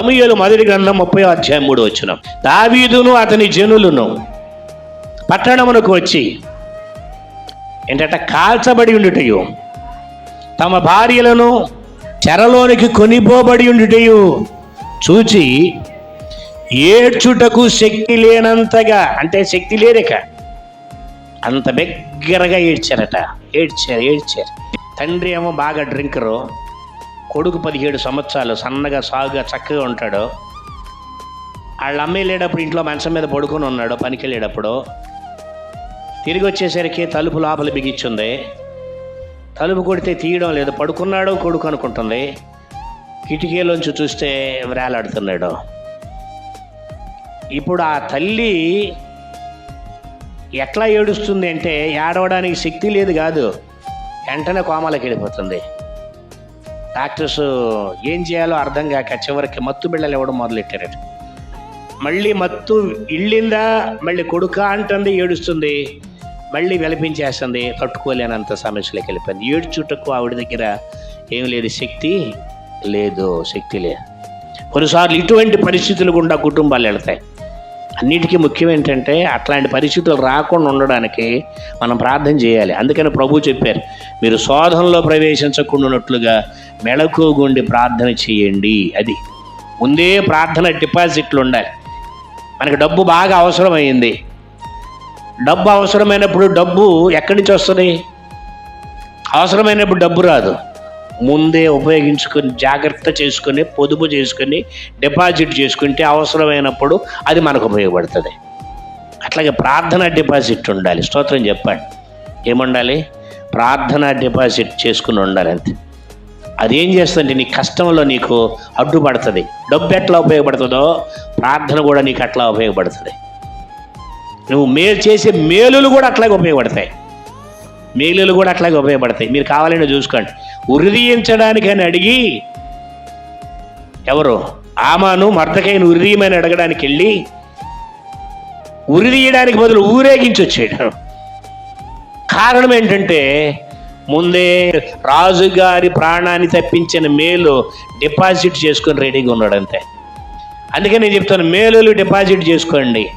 సమూయేలు మొదటి గ్రంథం ముప్పై అధ్యాయం మూడు వచ్చిన దావీదును అతని జనులను పట్టణమునకు వచ్చి ఏంటంటే కాల్చబడి ఉండుటయు తమ భార్యలను చెరలోనికి కొనిపోబడి ఉండుటయు చూచి ఏడ్చుటకు శక్తి లేనంతగా అంటే శక్తి లేరిక అంత బిగ్గరగా ఏడ్చారట. ఏడ్చారు ఏడ్చారు. తండ్రి ఏమో బాగా డ్రింకరు. కొడుకు పదిహేడు సంవత్సరాలు సన్నగా సాగుగా చక్కగా ఉంటాడు. వాళ్ళ అమ్మ వెళ్ళేటప్పుడు ఇంట్లో మంచం మీద పడుకొని ఉన్నాడు పనికి వెళ్ళేటప్పుడు. తిరిగి వచ్చేసరికి తలుపు లోపల బిగించుంది. తలుపు కొడితే తీయడం లేదు పడుకున్నాడు కొడుకు అనుకుంటుంది. కిటికీలోంచి చూస్తే వేలాడుతున్నాడు ఇప్పుడు ఆ తల్లి ఎట్లా ఏడుస్తుంది అంటే ఏడవడానికి శక్తి లేదు కాదు వెంటనే కోమాలకి వెళ్ళిపోతుంది. యాక్టర్స్ ఏం చేయాలో అర్థం కాక చివరికి మత్తు బిళ్ళలు ఇవ్వడం మొదలెట్టారట. మళ్ళీ మత్తు ఇళ్ళిందా మళ్ళీ కొడుక అంటుంది ఏడుస్తుంది. మళ్ళీ వెలిపించేస్తుంది తట్టుకోలేనంత సమస్యలోకి వెళ్ళిపోయింది. ఏడ్చుటకు ఆవిడ దగ్గర ఏం లేదు శక్తి లేదు శక్తి లేదు. కొన్నిసార్లు ఇటువంటి పరిస్థితులు గుండా కుటుంబాలు వెళ్తాయి. అన్నిటికీ ముఖ్యం ఏంటంటే అట్లాంటి పరిస్థితులు రాకుండా ఉండడానికి మనం ప్రార్థన చేయాలి. అందుకని ప్రభు చెప్పారు మీరు శోధనలో ప్రవేశించకుండానట్లుగా మెళకుగుండి ప్రార్థన చేయండి అది. ముందే ప్రార్థన డిపాజిట్లు ఉండాలి. మనకి డబ్బు బాగా అవసరమైంది. డబ్బు అవసరమైనప్పుడు డబ్బు ఎక్కడి నుంచి వస్తుంది? అవసరమైనప్పుడు డబ్బు రాదు. ముందే ఉపయోగించుకొని జాగ్రత్త చేసుకొని పొదుపు చేసుకొని డిపాజిట్ చేసుకుంటే అవసరమైనప్పుడు అది మనకు ఉపయోగపడుతుంది. అట్లాగే ప్రార్థన డిపాజిట్ ఉండాలి. స్తోత్రం చెప్పండి. ఏముండాలి? ప్రార్థన డిపాజిట్ చేసుకుని ఉండాలి అంతే. అదేం చేస్తుందంటే నీ కష్టంలో నీకు అడ్డుపడుతుంది. డబ్బు ఎట్లా ఉపయోగపడుతుందో ప్రార్థన కూడా నీకు అట్లా ఉపయోగపడుతుంది. నువ్వు మేలు చేసే మేలులు కూడా అట్లాగే ఉపయోగపడతాయి. మేలులు కూడా అట్లాగే ఉపయోగపడతాయి. మీరు కావాలని చూసుకోండి. ఉరిదీయించడానికి అని అడిగి ఎవరు? ఆమాను మర్దకైన ఉరిదీయమని అడగడానికి వెళ్ళి ఉరిదీయడానికి బదులు ఊరేగించి వచ్చాడు కారణం ఏంటంటే ముందే రాజుగారి ప్రాణాన్ని తప్పించిన మేలు డిపాజిట్ చేసుకొని రెడీగా ఉన్నాడు అంతే అందుకే నేను చెప్తాను మేలులు డిపాజిట్ చేసుకోండి.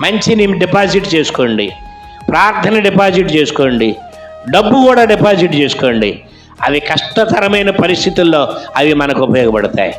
మంచిని డిపాజిట్ చేసుకోండి. ప్రార్థన డిపాజిట్ చేసుకోండి. డబ్బు కూడా డిపాజిట్ చేసుకోండి. అవి కష్టతరమైన పరిస్థితుల్లో అవి మనకు ఉపయోగపడతాయి.